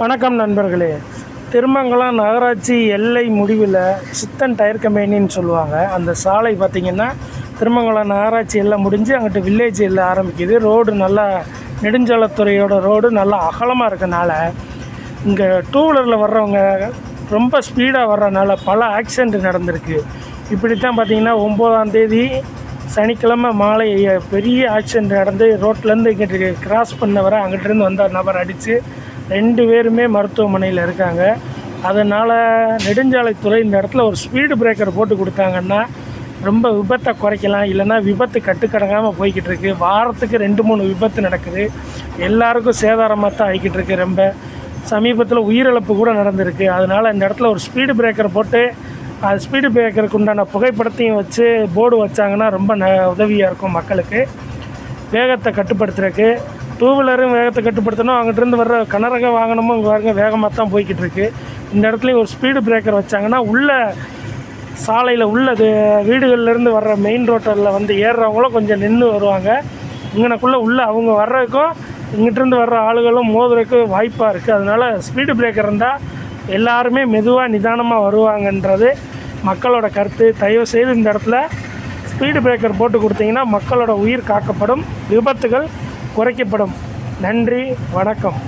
வணக்கம் நண்பர்களே. திருமங்கலம் நகராட்சி எல்லை முடிவில் சித்தன் டயர் கம்பெனின்னு சொல்லுவாங்க. அந்த சாலை பார்த்திங்கன்னா திருமங்கலம் நகராட்சி எல்லாம் முடிஞ்சு அங்கிட்டு வில்லேஜ் எல்லாம் ஆரம்பிக்குது. ரோடு நல்லா நெடுஞ்சாலைத்துறையோட ரோடு நல்லா அகலமாக இருக்கனால இங்கே டூ வீலரில் வர்றவங்க ரொம்ப ஸ்பீடாக வர்றதுனால பல ஆக்சிடெண்ட் நடந்திருக்கு. இப்படித்தான் பார்த்திங்கன்னா ஒம்போதாம் தேதி சனிக்கிழமை மாலை பெரிய ஆக்சிடெண்ட் நடந்து ரோட்லேருந்து இங்கிட்டு கிராஸ் பண்ணவரை அங்கிட்டிருந்து வந்த நபர் அடித்து ரெண்டு பேருமே மருத்துவமனையில் இருக்காங்க. அதனால் நெடுஞ்சாலைத்துறை இந்த இடத்துல ஒரு ஸ்பீடு பிரேக்கர் போட்டு கொடுத்தாங்கன்னா ரொம்ப விபத்தை குறைக்கலாம். இல்லைன்னா விபத்து கட்டுக்கடங்காமல் போய்கிட்டு இருக்குது வாரத்துக்கு ரெண்டு மூணு விபத்து நடக்குது. எல்லாருக்கும் சேதாரமாக தான் ஆகிக்கிட்டு இருக்கு ரொம்ப. சமீபத்தில் உயிரிழப்பு கூட நடந்திருக்கு. அதனால் இந்த இடத்துல ஒரு ஸ்பீடு பிரேக்கர் போட்டு அது ஸ்பீடு பிரேக்கருக்கு உண்டான புகைப்படத்தையும் வச்சு போர்டு வச்சாங்கன்னா ரொம்ப ந உதவியாக இருக்கும் மக்களுக்கு. வேகத்தை கட்டுப்படுத்துறதுக்கு. டூ வீலரும் வேகத்தை கட்டுப்படுத்தணும். அங்கிட்டிருந்து வர்ற கனரக வாகனமும் இங்கே பாருங்க வேகமாக தான் போய்கிட்டு இருக்கு இந்த இடத்துலையும் ஒரு ஸ்பீடு பிரேக்கர் வச்சாங்கன்னா உள்ள சாலையில் உள்ளது வீடுகள்லேருந்து வர்ற மெயின் ரோட்டில் வந்து ஏறுறவங்களும் கொஞ்சம் நின்று வருவாங்க. இங்கனக்குள்ளே உள்ளே அவங்க வர்றதுக்கும் இங்கிட்டிருந்து வர்ற ஆளுகளும் மோதுறதுக்கு வாய்ப்பாக இருக்குது அதனால் ஸ்பீடு பிரேக்கர் இருந்தால் எல்லாருமே மெதுவாக நிதானமாக வருவாங்கன்றது மக்களோட கருத்து. தயவு செய்து இந்த இடத்துல ஸ்பீடு பிரேக்கர் போட்டு கொடுத்தீங்கன்னா மக்களோட உயிர் காக்கப்படும். விபத்துகள் குறைக்கப்படும். நன்றி வணக்கம்.